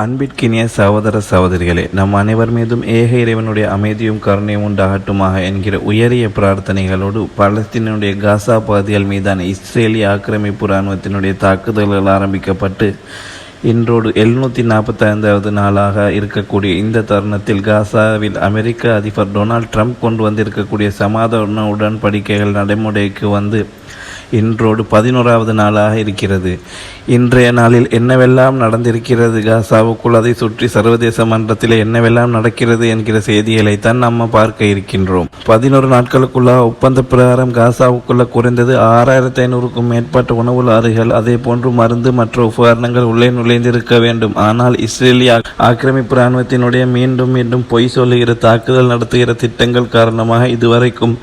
அன்பிற்கினிய சகோதர சகோதரிகளே நம் அனைவர் மீதும் ஏக இறைவனுடைய அமைதியும் கருணையும் உண்டாகட்டுமாக என்கிற உயரிய பிரார்த்தனைகளோடு பலஸ்தீனுடைய காசா பகுதிகள் மீதான இஸ்ரேலிய ஆக்கிரமிப்பு இராணுவத்தினுடைய தாக்குதல்கள் ஆரம்பிக்கப்பட்டு இன்றோடு எழுநூற்றி நாற்பத்தைந்தாவது நாளாக இருக்கக்கூடிய இந்த தருணத்தில் காசாவில் அமெரிக்க அதிபர் டொனால்ட் ட்ரம்ப் கொண்டு வந்திருக்கக்கூடிய சமாதான உடன்படிக்கைகள் நடைமுறைக்கு வந்து இன்றோடு பதினோராவது நாளாக இருக்கிறது. இன்றைய நாளில் என்னவெல்லாம் நடந்திருக்கிறது? காசாவுக்குள் அதை சுற்றி சர்வதேச மன்றத்தில் என்னவெல்லாம் நடக்கிறது என்கிற செய்திகளை தான் நம்ம பார்க்க இருக்கின்றோம். பதினோரு நாட்களுக்குள்ளாக ஒப்பந்த பிரகாரம் காசாவுக்குள்ள குறைந்தது ஆறாயிரத்தி ஐநூறுக்கும் மேற்பட்ட உணவு லாரிகள் அதே போன்று மருந்து மற்ற உபகரணங்கள் உள்ளே நுழைந்திருக்க வேண்டும். ஆனால் இஸ்ரேலிய ஆக்கிரமிப்பு இராணுவத்தினுடைய மீண்டும் மீண்டும் பொய் சொல்லுகிற தாக்குதல் நடத்துகிற திட்டங்கள் காரணமாக இதுவரைக்கும்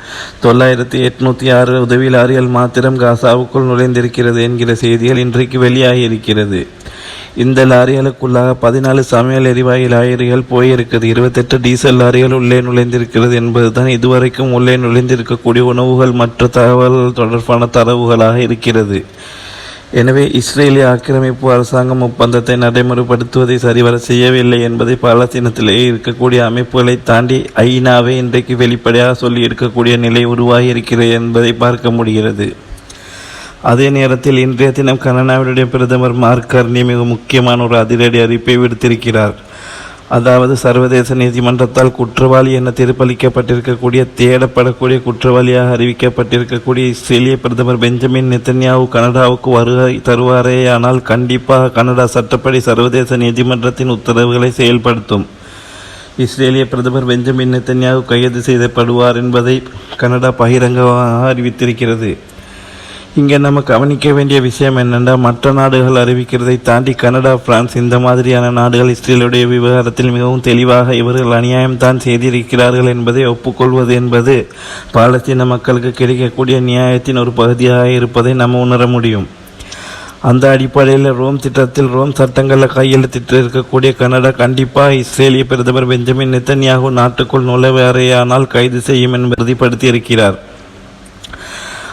தொள்ளாயிரத்தி எட்நூத்தி ஆறு உதவி லாரிகள் மாத்திரம் காசாவுக்குள் நுழைந்திருக்கிறது என்கிற செய்திகள் இன்றைக்கு வெளியாகி இருக்கிறது இந்த லாரிகளுக்குள்ளாக பதினாலு சமையல் எரிவாயு லாரிகள் போயிருக்கிறது. இருபத்தெட்டு டீசல் லாரிகள் உள்ளே நுழைந்திருக்கிறது என்பதுதான் இதுவரைக்கும் உள்ளே நுழைந்திருக்கக்கூடிய உணவுகள் மற்ற தகவல்கள் தொடர்பான தரவுகளாக இருக்கிறது. எனவே இஸ்ரேலிய ஆக்கிரமிப்பு அரசாங்கம் ஒப்பந்தத்தை நடைமுறைப்படுத்துவதை சரிவர செய்யவில்லை என்பதை பாலஸ்தீனத்திலேயே இருக்கக்கூடிய அமைப்புகளை தாண்டி ஐநாவே இன்றைக்கு வெளிப்படையாக சொல்லி இருக்கக்கூடிய நிலை உருவாகி இருக்கிறது என்பதை பார்க்க முடிகிறது. அதே நேரத்தில் இன்றைய தினம் கனடாவினுடைய பிரதமர் மார்க் கர்னி மிக முக்கியமான ஒரு அதிரடி அறிவிப்பை விடுத்திருக்கிறார். அதாவது சர்வதேச நீதிமன்றத்தால் குற்றவாளி என தீர்ப்பளிக்கப்பட்டிருக்கக்கூடிய தேடப்படக்கூடிய குற்றவாளியாக அறிவிக்கப்பட்டிருக்கக்கூடிய இஸ்ரேலிய பிரதமர் பெஞ்சமின் நெத்தன்யாவு கனடாவுக்கு வருகை தருவாரே ஆனால் கண்டிப்பாக கனடா சட்டப்படி சர்வதேச நீதிமன்றத்தின் உத்தரவுகளை செயல்படுத்தும். இஸ்ரேலிய பிரதமர் பெஞ்சமின் நெத்தன்யாவு கைது செய்யப்படுவார் என்பதை கனடா பகிரங்கமாக அறிவித்திருக்கிறது. இங்கே நம்ம கவனிக்க வேண்டிய விஷயம் என்னென்னா மற்ற நாடுகள் அறிவிக்கிறதை தாண்டி கனடா பிரான்ஸ் இந்த மாதிரியான நாடுகள் இஸ்ரேலுடைய விவகாரத்தில் மிகவும் தெளிவாக இவர்கள் அநியாயம்தான் செய்திருக்கிறார்கள் என்பதை ஒப்புக்கொள்வது என்பது பாலஸ்தீன மக்களுக்கு கிடைக்கக்கூடிய நியாயத்தின் ஒரு பகுதியாக இருப்பதை நம்ம உணர முடியும். அந்த அடிப்படையில் ரோம் திட்டத்தில் ரோம் சட்டங்களில் கையெழுத்திட்டு இருக்கக்கூடிய கனடா கண்டிப்பாக இஸ்ரேலிய பிரதமர் பெஞ்சமின் நெத்தன்யாகு நாட்டுக்குள் நுழைவாரேயானால் கைது செய்யும் என்பதை உறுதிப்படுத்தி இருக்கிறார்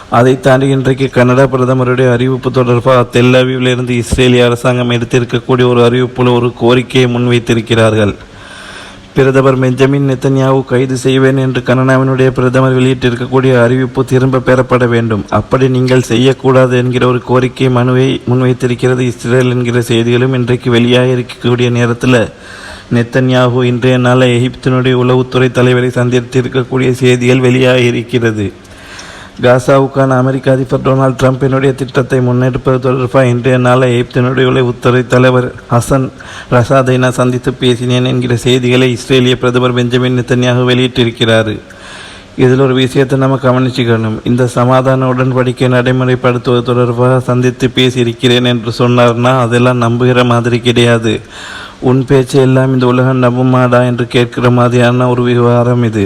அதை தாண்டி இன்றைக்கு கனடா பிரதமருடைய அறிவிப்பு தொடர்பாக தெல்லவிலிருந்து இஸ்ரேலிய அரசாங்கம் எடுத்திருக்கக்கூடிய ஒரு அறிவிப்பில் ஒரு கோரிக்கையை முன்வைத்திருக்கிறார்கள். பிரதமர் பெஞ்சமின் நெத்தன்யாவு கைது செய்வேன் என்று கனடாவினுடைய பிரதமர் வெளியிட்டிருக்கக்கூடிய அறிவிப்பு திரும்ப பெறப்பட வேண்டும். அப்படி நீங்கள் செய்யக்கூடாது என்கிற ஒரு கோரிக்கை மனுவை முன்வைத்திருக்கிறது இஸ்ரேல் என்கிற செய்திகளும் இன்றைக்கு வெளியாக இருக்கக்கூடிய நேரத்தில் நெத்தன்யாகு இன்றைய நாள் எகிப்தினுடைய உளவுத்துறை தலைவரை சந்தித்திருக்கக்கூடிய செய்திகள் வெளியாக இருக்கிறது காசாவுக்கான அமெரிக்க அதிபர் டொனால்ட் ட்ரம்பினுடைய திட்டத்தை முன்னெடுப்பது தொடர்பாக இன்றைய நாளை எகிப்தினுடைய உளவுத்துறை தலைவர் ஹசன் ரசாதை நான் சந்தித்து பேசினேன் என்கிற செய்திகளை இஸ்ரேலிய பிரதமர் பெஞ்சமின் நெத்தன்யாகு வெளியிட்டிருக்கிறார். இதில் ஒரு விஷயத்தை நம்ம கவனிச்சுக்கணும். இந்த சமாதான உடன்படிக்கை நடைமுறைப்படுத்துவது தொடர்பாக சந்தித்து பேசியிருக்கிறேன் என்று சொன்னார்னா அதெல்லாம் நம்புகிற மாதிரி கிடையாது. உன் பேச்சு எல்லாம் இந்த உலகம் நம்புமாடா என்று கேட்கிற மாதிரியான ஒரு விவகாரம் இது.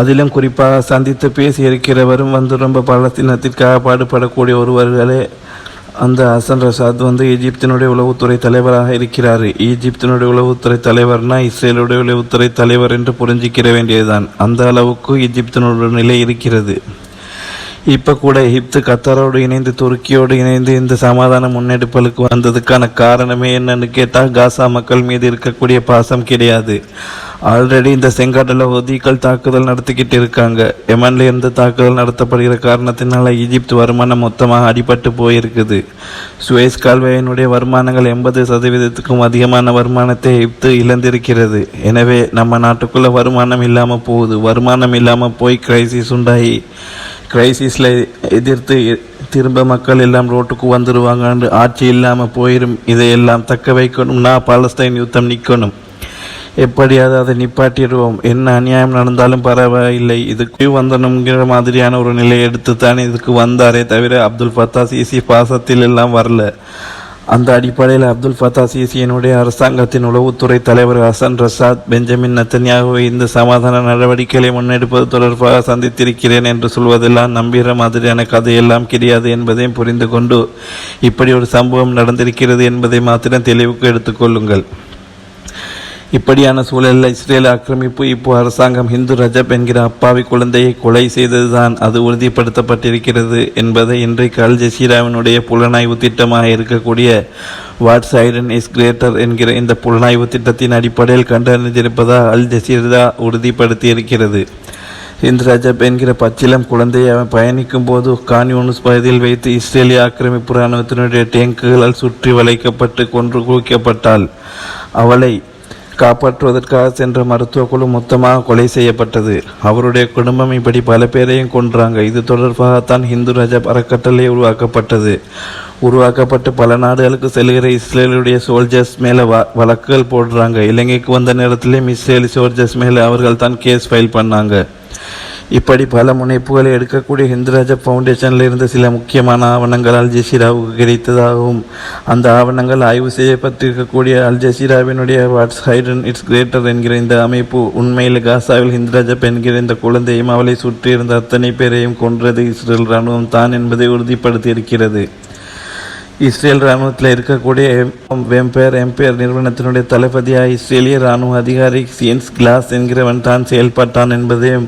அதிலும் குறிப்பாக சந்தித்து பேசி இருக்கிறவரும் வந்து ரொம்ப பலஸ்தீனத்திற்காக பாடுபடக்கூடிய ஒருவர்களே அந்த ஹசன் ரசாத் வந்து ஈஜிப்தினுடைய உளவுத்துறை தலைவராக இருக்கிறார். ஈஜிப்தினுடைய உளவுத்துறை தலைவர்னா இஸ்ரேலுடைய உளவுத்துறை தலைவர் என்று புரிஞ்சிக்கிற வேண்டியதுதான். அந்த அளவுக்கு ஈஜிப்தினுடைய நிலை இருக்கிறது. இப்போ கூட எகிப்து கத்தாரோடு இணைந்து துருக்கியோடு இணைந்து இந்த சமாதான முன்னெடுப்புகளுக்கு வந்ததுக்கான காரணமே என்னன்னு கேட்டால் காசா மக்கள் மீது இருக்கக்கூடிய பாசம் கிடையாது. ஆல்ரெடி இந்த செங்காட்டில் ஒதிகள் தாக்குதல் நடத்திக்கிட்டு இருக்காங்க. எமன்ல இருந்து தாக்குதல் நடத்தப்படுகிற காரணத்தினால ஈஜிப்த் வருமானம் மொத்தமாக அடிபட்டு போயிருக்குது. சுவேஸ் கால்வாயினுடைய வருமானங்கள் எண்பது சதவீதத்துக்கும் அதிகமான வருமானத்தை எகிப்து இழந்திருக்கிறது. எனவே நம்ம நாட்டுக்குள்ள வருமானம் இல்லாமல் போகுது. வருமானம் இல்லாமல் போய் கிரைசிஸ் உண்டாகி கிரைசிஸில் எதிர்த்து திரும்ப மக்கள் எல்லாம் ரோட்டுக்கு வந்துடுவாங்கன்னு ஆட்சி இல்லாமல் போயிடும் இதையெல்லாம் தக்க வைக்கணும்னா பாலஸ்தீன் யுத்தம் நிற்கணும் எப்படியாவது அதை நிப்பாட்டிடுவோம். என்ன அநியாயம் நடந்தாலும் பரவாயில்லை. இதுக்கு வந்தனுங்கிற மாதிரியான ஒரு நிலையை எடுத்து தான் இதுக்கு வந்தாரே தவிர அப்துல் ஃபத்தா சிசி பாசத்தில் எல்லாம் வரல. அந்த அடிப்படையில் அப்துல் ஃபத்தா சிசியனுடைய அரசாங்கத்தின் உளவுத்துறை தலைவர் ஹசன் ரசாத் பெஞ்சமின் நத்தன்யாகுவை இந்த சமாதான நடவடிக்கைகளை முன்னெடுப்பது தொடர்பாக சந்தித்திருக்கிறேன் என்று சொல்வதெல்லாம் நம்புகிற மாதிரியான கதையெல்லாம் கிடையாது என்பதையும் புரிந்து கொண்டு இப்படி ஒரு சம்பவம் நடந்திருக்கிறது என்பதை மாத்திரம் தெளிவுக்கு எடுத்துக்கொள்ளுங்கள் இப்படியான சூழலில் இஸ்ரேல் ஆக்கிரமிப்பு இப்போ அரசாங்கம் ஹிந்து ரஜப் என்கிற அப்பாவி குழந்தையை கொலை செய்ததுதான் அது உறுதிப்படுத்தப்பட்டிருக்கிறது என்பதை இன்றைக்கு அல் ஜசீராவினுடைய புலனாய்வு திட்டமாக இருக்கக்கூடிய வாட்ஸ் ஐடன் இஸ் கிரேட்டர் என்கிற இந்த புலனாய்வு திட்டத்தின் அடிப்படையில் கண்டறிந்திருப்பதாக அல் ஜசீரா உறுதிப்படுத்தி இருக்கிறது ஹிந்த் ரஜப் என்கிற பச்சிலம் குழந்தையை அவன் பயணிக்கும் போது கான்யூனிஸ் பகுதியில் வைத்து இஸ்ரேலிய ஆக்கிரமிப்பு இராணுவத்தினுடைய டேங்குகளால் சுற்றி வளைக்கப்பட்டு கொன்று குவிக்கப்பட்டால் அவளை காப்பாற்றுவதற்காக சென்ற மருத்துவ குழு மொத்தமாக கொலை செய்யப்பட்டது. அவருடைய குடும்பம் இப்படி பல பேரையும் கொன்றாங்க. இது தொடர்பாகத்தான் ஹிந்து ரஜப் அறக்கட்டளை உருவாக்கப்பட்டது. உருவாக்கப்பட்டு பல நாடுகளுக்கு செல்கிற இஸ்ரேலுடைய சோல்ஜர்ஸ் மேலே வ வழக்குகள் போடுறாங்க. இலங்கைக்கு வந்த நேரத்திலேயும் இஸ்ரேலி சோல்ஜர்ஸ் மேலே அவர்கள் தான் கேஸ் ஃபைல் பண்ணாங்க. இப்படி பல முனைப்புகளை எடுக்கக்கூடிய ஹிந்துராஜா ஃபவுண்டேஷனில் இருந்த சில முக்கியமான ஆவணங்கள் அல் ஜசீராவுக்கு கிடைத்ததாகவும் அந்த ஆவணங்கள் ஆய்வு செய்யப்பட்டிருக்கக்கூடிய அல் ஜசீராவினுடைய வாட்ஸ் ஹைடன் இட்ஸ் கிரேட்டர் என்கிற இந்த அமைப்பு உண்மையில் காசாவில் ஹிந்துராஜப் என்கிற இந்த குழந்தையும் அவளை சுற்றியிருந்த அத்தனை பேரையும் கொன்றது இஸ்ரேல் இராணுவம் தான் என்பதை உறுதிப்படுத்தியிருக்கிறது. இஸ்ரேல் இராணுவத்தில் இருக்கக்கூடிய வெம்பேர் எம்பேர் நிறுவனத்தினுடைய தளபதியாக இஸ்ரேலிய இராணுவ அதிகாரி சியன்ஸ் கிளாஸ் என்கிறவன் தான் செயல்பட்டான் என்பதையும்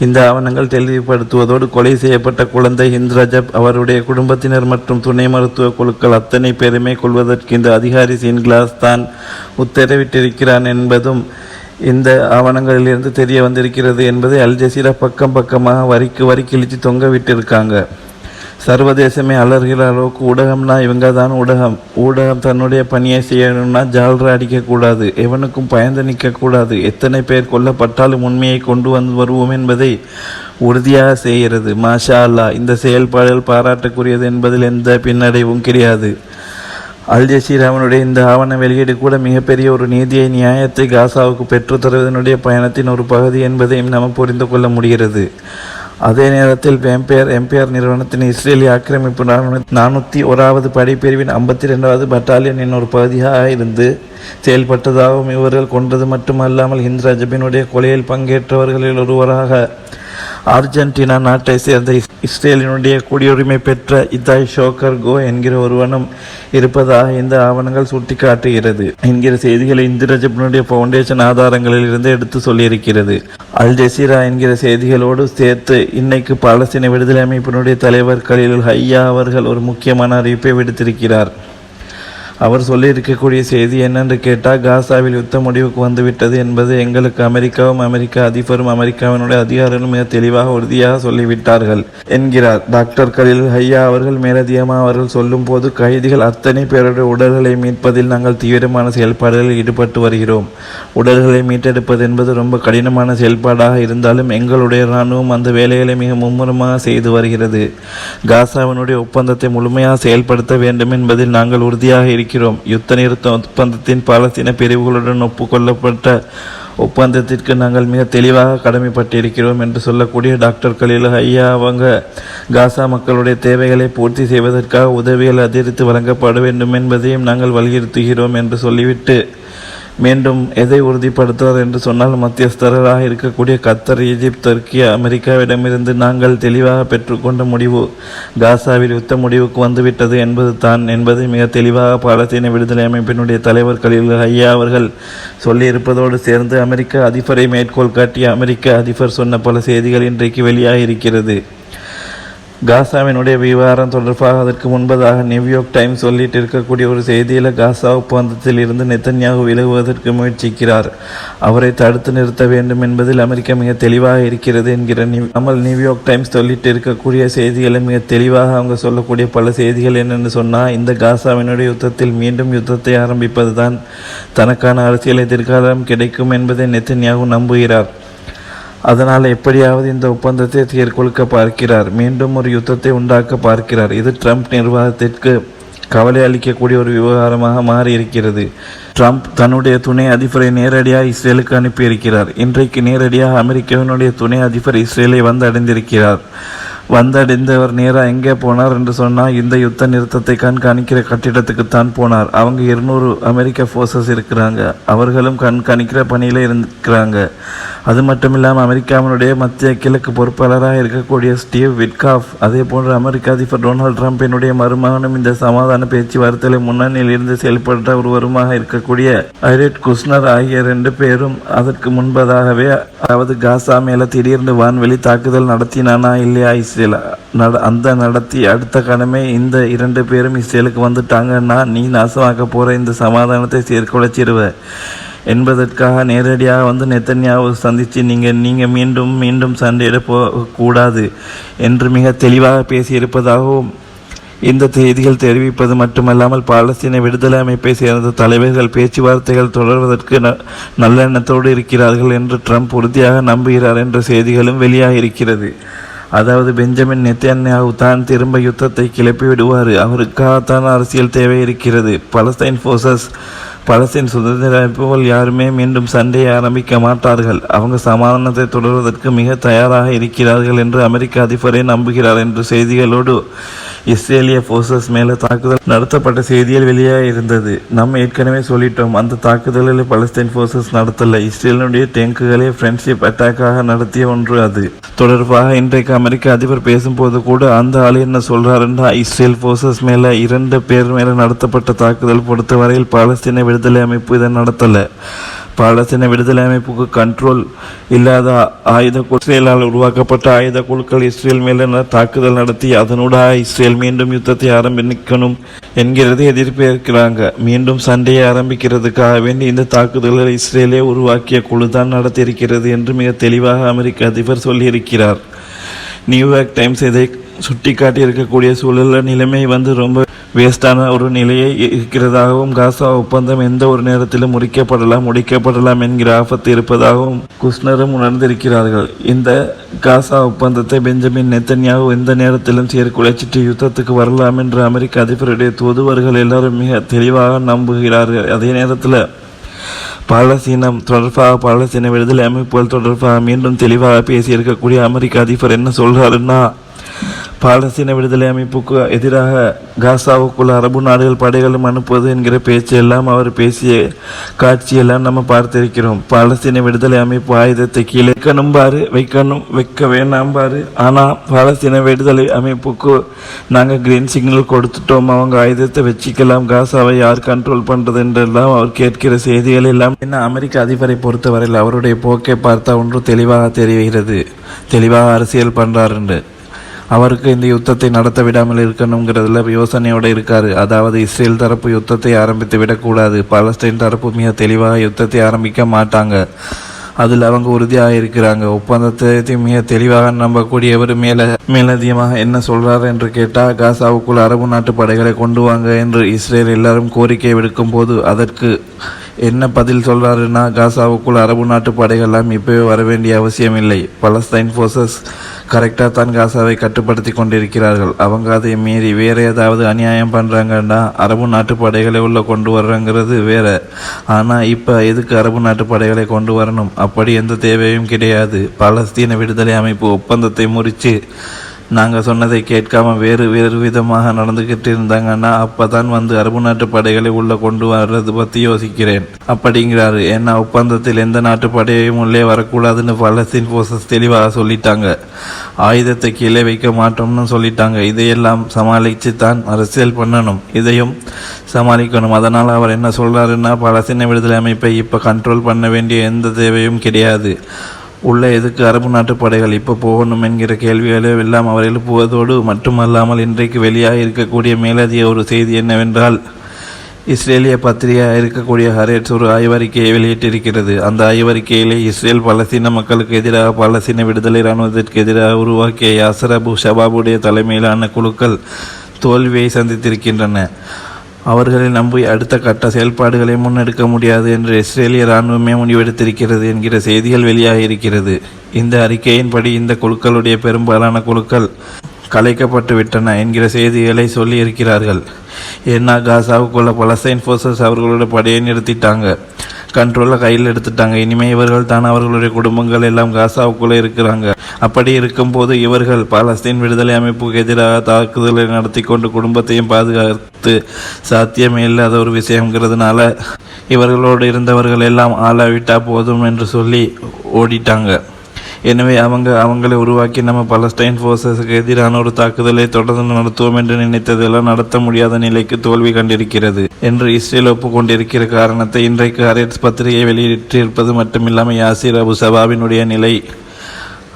இந்த ஆவணங்கள் தெளிவுபடுத்துவதோடு கொலை செய்யப்பட்ட குழந்தை ஹிந்த் ரஜப் அவருடைய குடும்பத்தினர் மற்றும் துணை மருத்துவ குழுக்கள் அத்தனை பேருமே கொள்வதற்கு இந்த அதிகாரி சியன் கிளாஸ் தான் உத்தரவிட்டிருக்கிறான் என்பதும் இந்த ஆவணங்களிலிருந்து தெரிய வந்திருக்கிறது என்பதை அல் ஜசீரா பக்கம் பக்கமாக வரிக்கு வரி கிழித்து தொங்க விட்டிருக்காங்க சர்வதேசமே அலறுகிற அளவுக்கு ஊடகம்னா இவங்க தான் ஊடகம். ஊடகம் தன்னுடைய பணியை செய்யணும்னா ஜால்ரா அடிக்கக்கூடாது. எவனுக்கும் பயந்து நிற்கக்கூடாது. எத்தனை பேர் கொல்லப்பட்டாலும் உண்மையை கொண்டு வந்து வருவோம் என்பதை உறுதியாக செய்கிறது. மாஷா அல்லா இந்த செயல்பாடுகள் பாராட்டக்கூடியது என்பதில் எந்த பின்னடைவும் கிடையாது. அல் அவனுடைய இந்த ஆவண வெளியீடு கூட மிகப்பெரிய ஒரு நீதியை நியாயத்தை காசாவுக்கு பெற்றுத்தருவதனுடைய பயணத்தின் ஒரு பகுதி என்பதையும் நாம் புரிந்து கொள்ள முடிகிறது. அதே நேரத்தில் வேம்பேர் எம்பேர் நிறுவனத்தின் இஸ்ரேலிய ஆக்கிரமிப்பு நானூற்றி ஓராவது படைப்பிரிவின் ஐம்பத்தி ரெண்டாவது பட்டாலியனின் ஒரு பகுதியாக இருந்து செயல்பட்டதாகவும் இவர்கள் கொண்டது மட்டுமல்லாமல் ஹிந்த் ரஜபினுடைய கொலையில் பங்கேற்றவர்களில் ஒருவராக அர்ஜென்டினா நாட்டை சேர்ந்த இஸ்ரேலினுடைய குடியுரிமை பெற்ற இதாய் ஷோக்கர் கோ என்கிற ஒருவனும் இருப்பதாக இந்த ஆவணங்கள் சுட்டிக்காட்டுகிறது. என்கிற செய்திகளை இந்திரஜபினுடைய பவுண்டேஷன் ஆதாரங்களில் இருந்து எடுத்து சொல்லியிருக்கிறது. அல் ஜசீரா என்கிற செய்திகளோடு சேர்த்து இன்னைக்கு பாலஸ்தீன விடுதலை அமைப்பினுடைய தலைவர் கலீல் ஹையா அவர்கள் ஒரு முக்கியமான அறிவிப்பை விடுத்திருக்கிறார். அவர் சொல்லியிருக்கக்கூடிய செய்தி என்னென்று கேட்டால் காசாவில் யுத்த முடிவுக்கு வந்துவிட்டது என்பது எங்களுக்கு அமெரிக்காவும் அமெரிக்க அதிபரும் அமெரிக்காவினுடைய அதிகாரிகளும் மிக தெளிவாக உறுதியாக சொல்லிவிட்டார்கள் என்கிறார். டாக்டர் கலில் ஹையா அவர்கள் மேலதிகமாக அவர்கள் சொல்லும் போது கைதிகள் அத்தனை பேருடைய உடல்களை மீட்பதில் நாங்கள் தீவிரமான செயல்பாடுகளில் ஈடுபட்டு வருகிறோம். உடல்களை மீட்டெடுப்பது என்பது ரொம்ப கடினமான செயல்பாடாக இருந்தாலும் எங்களுடைய இராணுவம் அந்த வேலைகளை மிக மும்முரமாக செய்து வருகிறது. காசாவினுடைய ஒப்பந்தத்தை முழுமையாக செயல்படுத்த வேண்டும் என்பதில் நாங்கள் உறுதியாக இருக்கிறோம். இருக்கிறோம் யுத்த நிறுத்த ஒப்பந்தத்தின் பாலஸ்தீன பிரிவுகளுடன் ஒப்புக்கொள்ளப்பட்ட ஒப்பந்தத்திற்கு நாங்கள் மிக தெளிவாக கடமைப்பட்டிருக்கிறோம் என்று சொல்லக்கூடிய டாக்டர் கலீல் ஐயா அவங்க காசா மக்களுடைய தேவைகளை பூர்த்தி செய்வதற்காக உதவிகள் அதிகரித்து வழங்கப்பட வேண்டும் என்பதையும் நாங்கள் வலியுறுத்துகிறோம் என்று சொல்லிவிட்டு மீண்டும் எதை உறுதிப்படுத்துவார் என்று சொன்னால் மத்தியஸ்தராக இருக்கக்கூடிய கத்தர் ஈஜிப்த் துருக்கி அமெரிக்காவிடமிருந்து நாங்கள் தெளிவாக பெற்றுக்கொண்ட முடிவு காசாவில் யுத்த முடிவுக்கு வந்துவிட்டது என்பது தான் என்பதை மிக தெளிவாக பாலஸ்தீன விடுதலை அமைப்பினுடைய தலைவர் கலில் ஐயா அவர்கள் சொல்லியிருப்பதோடு சேர்ந்து அமெரிக்க அதிபரை மேற்கோள் காட்டிய அமெரிக்க அதிபர் சொன்ன பல செய்திகள் இன்றைக்கு வெளியாக இருக்கிறது காசாவினுடைய விவகாரம் தொடர்பாக அதற்கு முன்பதாக நியூயார்க் டைம்ஸ் சொல்லிட்டு இருக்கக்கூடிய ஒரு செய்தியில் காசா ஒப்பந்தத்தில் இருந்து நெத்தன்யாகு விலகுவதற்கு முயற்சிக்கிறார். அவரை தடுத்து நிறுத்த வேண்டும் என்பதில் அமெரிக்கா மிக தெளிவாக இருக்கிறது என்கிற அமல் நியூயார்க் டைம்ஸ் சொல்லிட்டு இருக்கக்கூடிய செய்திகளை மிக தெளிவாக அவங்க சொல்லக்கூடிய பல செய்திகள் என்னென்னு சொன்னால் இந்த காசாவினுடைய யுத்தத்தில் மீண்டும் யுத்தத்தை ஆரம்பிப்பதுதான் தனக்கான அரசியல் எதிர்காலம் கிடைக்கும் என்பதை நெத்தன்யாகு நம்புகிறார். அதனால் எப்படியாவது இந்த ஒப்பந்தத்தை தீர்க்கொடுக்க பார்க்கிறார். மீண்டும் ஒரு யுத்தத்தை உண்டாக்க பார்க்கிறார். இது ட்ரம்ப் நிர்வாகத்திற்கு கவலை அளிக்கக்கூடிய ஒரு விவகாரமாக மாறி இருக்கிறது ட்ரம்ப் தன்னுடைய துணை அதிபரை நேரடியாக இஸ்ரேலுக்கு அனுப்பியிருக்கிறார். இன்றைக்கு நேரடியாக அமெரிக்காவினுடைய துணை அதிபர் இஸ்ரேலை வந்து அடைந்திருக்கிறார் வந்தடைந்தவர் நேராக எங்கே போனார் என்று சொன்னால் இந்த யுத்த நிறுத்தத்தை கண்காணிக்கிற கட்டிடத்துக்கு தான் போனார். அவங்க இருநூறு அமெரிக்க ஃபோர்ஸஸ் இருக்கிறாங்க. அவர்களும் கண்காணிக்கிற பணியில் இருக்கிறாங்க. அது மட்டும் இல்லாமல் அமெரிக்காவினுடைய மத்திய கிழக்கு பொறுப்பாளராக இருக்கக்கூடிய ஸ்டீவ் விட்காஃப் அதே போன்று அமெரிக்க அதிபர் டொனால்ட் ட்ரம்பினுடைய மருமகனும் இந்த சமாதான பேச்சுவார்த்தையில் முன்னணியில் இருந்து செயல்பட்ட ஒருவருமாக இருக்கக்கூடிய ஐரெட் குஸ்னர் ஆகிய ரெண்டு பேரும் அதற்கு முன்பதாகவே அதாவது காசா மேல திடீர்னு வான்வெளி தாக்குதல் நடத்தினானா இல்லையா இஸ்ரேல் நட அந்த நடத்தி அடுத்த கணமே இந்த இரண்டு பேரும் இஸ்ரேலுக்கு வந்துட்டாங்கன்னா நீ நாசமாக்க போகிற இந்த சமாதானத்தை சீர்குலைச்சிருவ என்பதற்காக நேரடியாக வந்து நெத்தன்யாவை சந்தித்து நீங்கள் நீங்கள் மீண்டும் மீண்டும் சண்டையிட போகக்கூடாது என்று மிக தெளிவாக பேசியிருப்பதாகவும் இந்த செய்திகள் தெரிவிப்பது மட்டுமல்லாமல் பாலஸ்தீன விடுதலை அமைப்பை சேர்ந்த தலைவர்கள் பேச்சுவார்த்தைகள் தொடர்வதற்கு ந- நல்லெண்ணத்தோடு இருக்கிறார்கள் என்று ட்ரம்ப் உறுதியாக நம்புகிறார் என்ற செய்திகளும் வெளியாகியிருக்கிறது. அதாவது பெஞ்சமின் நெத்தன்யாகு தான் திரும்ப யுத்தத்தை கிளப்பி விடுவார் அவருக்காகத்தான் அரசியல் தேவை இருக்கிறது. பலஸ்தீன் ஃபோர்ஸஸ் பலஸ்தீன் சுதந்திர அமைப்புகள் யாருமே மீண்டும் சண்டையை ஆரம்பிக்க மாட்டார்கள். அவங்க சமாதானத்தை தொடர்வதற்கு மிக தயாராக இருக்கிறார்கள் என்று அமெரிக்க அதிபரே நம்புகிறார் என்று செய்திகளோடு இஸ்ரேலிய போர்சஸ் மேலே தாக்குதல் நடத்தப்பட்ட செய்தியில் வெளியாக இருந்தது. நம்ம ஏற்கனவே சொல்லிட்டோம் அந்த தாக்குதலில் பலஸ்தீன் போர்சஸ் நடத்தல. இஸ்ரேலினுடைய டேங்குகளே ஃப்ரெண்ட்ஷிப் அட்டாக்காக நடத்திய ஒன்று அது. தொடர்பாக இன்றைக்கு அமெரிக்க அதிபர் பேசும்போது கூட அந்த ஆள் என்ன சொல்றாருன்னா இஸ்ரேல் போர்சஸ் மேல இரண்டு பேர் மேல நடத்தப்பட்ட தாக்குதல் பொறுத்தவரையில் பாலஸ்தீன விடுதலை அமைப்பு இதை நடத்தலை. பாலஸ்தீன விடுதலை அமைப்புக்கு கண்ட்ரோல் இல்லாத ஆயுத இஸ்ரேலால் உருவாக்கப்பட்ட ஆயுத குழுக்கள் இஸ்ரேல் மேல தாக்குதல் நடத்தி அதனூடாக இஸ்ரேல் மீண்டும் யுத்தத்தை ஆரம்பிக்கணும் என்கிறது எதிர்பார்க்கிறாங்க மீண்டும் சண்டையை ஆரம்பிக்கிறதுக்காக வேண்டி இந்த தாக்குதல்களை இஸ்ரேலே உருவாக்கிய குழு தான் நடத்தியிருக்கிறது என்று மிக தெளிவாக அமெரிக்க அதிபர் சொல்லியிருக்கிறார். நியூயார்க் டைம்ஸ் இதை சுட்டிக்காட்டி இருக்கக்கூடிய சூழலில் நிலைமை வந்து ரொம்ப வேஸ்டான ஒரு நிலையை இருக்கிறதாகவும் காசா ஒப்பந்தம் எந்த ஒரு நேரத்திலும் முடிக்கப்படலாம் முடிக்கப்படலாம் என்கிற ஆபத்து இருப்பதாகவும் குஷ்னரும் உணர்ந்திருக்கிறார்கள். இந்த காசா ஒப்பந்தத்தை பெஞ்சமின் நெத்தன்யாவு எந்த நேரத்திலும் சீர்குலைச்சிட்டு யுத்தத்துக்கு வரலாம் என்று அமெரிக்க அதிபருடைய தூதுவர்கள் எல்லாரும் மிக தெளிவாக நம்புகிறார்கள். அதே நேரத்தில் பாலஸ்தீனம் தொடர்பாக பாலஸ்தீன விடுதலை அமைப்புகள் தொடர்பாக மீண்டும் தெளிவாக பேசியிருக்கக்கூடிய அமெரிக்க அதிபர் என்ன சொல்கிறாருன்னா பாலஸ்தீன விடுதலை அமைப்புக்கு எதிராக காசாவுக்குள்ள அரபு நாடுகள் படைகளும் அனுப்புவது என்கிற பேச்சு எல்லாம் அவர் பேசிய காட்சியெல்லாம் நம்ம பார்த்திருக்கிறோம். பாலஸ்தீன விடுதலை அமைப்பு ஆயுதத்தை கீழே வைக்கணும் பாரு வைக்கணும் வைக்க வேணாம் பாரு. ஆனால் பாலஸ்தீன விடுதலை அமைப்புக்கு நாங்கள் கிரீன் சிக்னல் கொடுத்துட்டோம். அவங்க ஆயுதத்தை வச்சுக்கலாம். காசாவை யார் கண்ட்ரோல் பண்ணுறது என்றெல்லாம் அவர் கேட்கிற செய்திகள் எல்லாம் என்ன அமெரிக்க அதிபரை பொறுத்தவரையில் அவருடைய போக்கை பார்த்தா ஒன்று தெளிவாக தெரிகிறது. தெளிவாக அரசியல் பண்ணுறாருண்டு அவருக்கு இந்த யுத்தத்தை நடத்த விடாமல் இருக்கணுங்கிறதுல யோசனையோடு இருக்காரு. அதாவது இஸ்ரேல் தரப்பு யுத்தத்தை ஆரம்பித்து விடக்கூடாது. பாலஸ்தீன் தரப்பு மிக தெளிவாக யுத்தத்தை ஆரம்பிக்க மாட்டாங்க. அதில் அவங்க உறுதியாக இருக்கிறாங்க. ஒப்பந்தத்தை மிக தெளிவாக நம்பக்கூடியவர் மேல மேலதிகமாக என்ன சொல்றாரு என்று கேட்டால் காசாவுக்குள் அரபு நாட்டு படைகளை கொண்டு வாங்க என்று இஸ்ரேல் எல்லாரும் கோரிக்கை விடுக்கும் போது அதற்கு என்ன பதில் சொல்றாருன்னா காசாவுக்குள் அரபு நாட்டு படைகள்லாம் இப்பவே வர வேண்டிய அவசியம் இல்லை பலஸ்தைன் ஃபோர்ஸஸ் கரெக்டாக தான் காசாவை கட்டுப்படுத்தி கொண்டிருக்கிறார்கள். அவங்க அதை மீறி வேறு ஏதாவது அநியாயம் பண்ணுறாங்கன்னா அரபு நாட்டு படைகளை உள்ள கொண்டு வர்றங்கிறது வேற. ஆனால் இப்போ எதுக்கு அரபு நாட்டு படைகளை கொண்டு வரணும்? அப்படி எந்த தேவையும் கிடையாது. பாலஸ்தீன விடுதலை அமைப்பு ஒப்பந்தத்தை முறித்து நாங்கள் சொன்னதை கேட்காம வேறு வேறு விதமாக நடந்துக்கிட்டு இருந்தாங்கன்னா அப்போ தான் வந்து அரபு நாட்டு படைகளை உள்ளே கொண்டு வர்றது பற்றி யோசிக்கிறேன். அப்படிங்கிறாரு. ஏன்னா ஒப்பந்தத்தில் எந்த நாட்டு படையையும் உள்ளே வரக்கூடாதுன்னு பலஸ்தீன் போர்சஸ் தெளிவாக சொல்லிட்டாங்க. ஆயுதத்தை கீழே வைக்க மாட்டோம்னு சொல்லிட்டாங்க. இதையெல்லாம் சமாளித்து தான் அரசியல் பண்ணணும். இதையும் சமாளிக்கணும். அதனால் அவர் என்ன சொல்கிறாருன்னா பலஸ்தீன விடுதலை அமைப்பை இப்போ கண்ட்ரோல் பண்ண வேண்டிய எந்த தேவையும் கிடையாது. உள்ள எதுக்கு அரபு நாட்டு படைகள் இப்போ போகணும் என்கிற கேள்விகளே எல்லாம் அவர் எழுப்புவதோடு மட்டுமல்லாமல் இன்றைக்கு வெளியாக இருக்கக்கூடிய மேலதிக ஒரு செய்தி என்னவென்றால் இஸ்ரேலிய பத்திரிகையாக இருக்கக்கூடிய ஹரேட்ஸ் ஒரு ஆய்வறிக்கையை வெளியிட்டிருக்கிறது. அந்த ஆய்வறிக்கையிலே இஸ்ரேல் பலஸ்தீன மக்களுக்கு எதிராக பலஸ்தீன விடுதலை இராணுவத்திற்கு எதிராக உருவாக்கிய யாசர் அபு ஷபாபுடைய தலைமையிலான குழுக்கள் தோல்வியை சந்தித்திருக்கின்றன. அவர்களை நம்பி அடுத்த கட்ட செயல்பாடுகளை முன்னெடுக்க முடியாது என்று இஸ்ரேலிய இராணுவமே முடிவெடுத்திருக்கிறது என்கிற செய்திகள் வெளியாக இருக்கிறது இந்த அறிக்கையின்படி இந்த குழுக்களுடைய பெரும்பாலான குழுக்கள் கலைக்கப்பட்டு விட்டன என்கிற செய்திகளை சொல்லி இருக்கிறார்கள் ஏன்னா காசாவுக்குள்ள பலஸ்தீன் ஃபோர்ஸஸ் அவர்களோட படையை நிறுத்திட்டாங்க. கண்ட்ரோலை கையில் எடுத்துட்டாங்க. இனிமேல் இவர்கள் தான் அவர்களுடைய குடும்பங்கள் எல்லாம் காசாவுக்குள்ளே இருக்கிறாங்க. அப்படி இருக்கும்போது இவர்கள் பாலஸ்தீன் விடுதலை அமைப்புக்கு எதிராக தாக்குதலை நடத்தி கொண்டு குடும்பத்தையும் பாதுகாத்து சாத்தியமே இல்லாத ஒரு விஷயங்கிறதுனால இவர்களோடு இருந்தவர்கள் எல்லாம் ஆளாவிட்டா போதும் என்று சொல்லி ஓடிட்டாங்க. எனவே அவங்க அவங்களை உருவாக்கி நம்ம பலஸ்டைன் ஃபோர்ஸஸுக்கு எதிரான ஒரு தாக்குதலை தொடர்ந்து நடத்துவோம் என்று நினைத்ததெல்லாம் நடத்த முடியாத நிலைக்கு தோல்வி கண்டிருக்கிறது என்று இஸ்ரேல் ஒப்புக்கொண்டிருக்கிற காரணத்தை இன்றைக்கு அரேட்ஸ் பத்திரிகை வெளியிட்டிருப்பது மட்டுமில்லாமல் யாசிர் அபு சபாவினுடைய நிலை.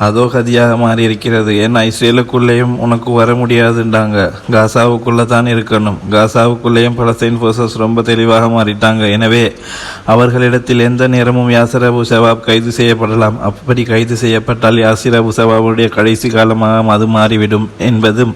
அதோ கதியாக மாறி இருக்கிறது ஏன்னா இஸ்ரேலுக்குள்ளேயும் உனக்கு வர முடியாதுன்றாங்க. காசாவுக்குள்ளே தான் இருக்கணும். காசாவுக்குள்ளேயும் பலஸ்தீன் போர்சஸ் ரொம்ப தெளிவாக மாறிட்டாங்க. எனவே அவர்களிடத்தில் எந்த நேரமும் யாசிரபு அபு சவாப் கைது செய்யப்படலாம். அப்படி கைது செய்யப்பட்டால் யாசிர் அபு சவாபுடைய கடைசி காலமாக அது மாறிவிடும் என்பதும்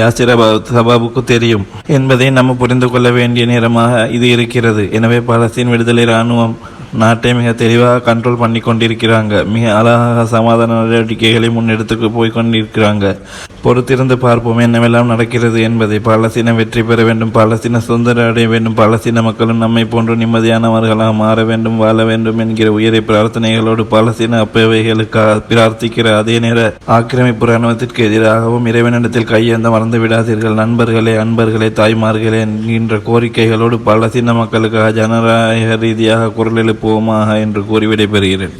யாசிர் சபாபுக்கு தெரியும். என்பதை நம்ம புரிந்து கொள்ள வேண்டிய நேரமாக இது இருக்கிறது. எனவே பலஸ்தீன் விடுதலை இராணுவம் நாட்டை மிக தெளிவாக கண்ட்ரோல் பண்ணி கொண்டிருக்கிறாங்க மிக அழகாக சமாதான நடவடிக்கைகளை முன்னெடுத்து போய் கொண்டிருக்கிறாங்க. பொறுத்திருந்து பார்ப்போம் என்னவெல்லாம் நடக்கிறது என்பதை. பாலஸ்தீனம் வெற்றி பெற வேண்டும் பாலஸ்தீன சுதந்திர அடைய வேண்டும் பாலஸ்தீன மக்களும் நம்மை போன்று நிம்மதியானவர்களாக மாற வேண்டும் வாழ வேண்டும் என்கிற உயரிய பிரார்த்தனைகளோடு பாலஸ்தீன அப்பவைகளுக்காக பிரார்த்திக்கிற அதே நேர ஆக்கிரமிப்பு இராணுவத்திற்கு எதிராகவும் இறைவனிடத்தில் கையேந்த மறந்து விடாதீர்கள். நண்பர்களே அன்பர்களே தாய்மார்களே என்கின்ற கோரிக்கைகளோடு பாலஸ்தீன மக்களுக்காக ஜனநாயக ரீதியாக குரல் எழுப்புவோமாக என்று கூறி விடைபெறுகிறேன்.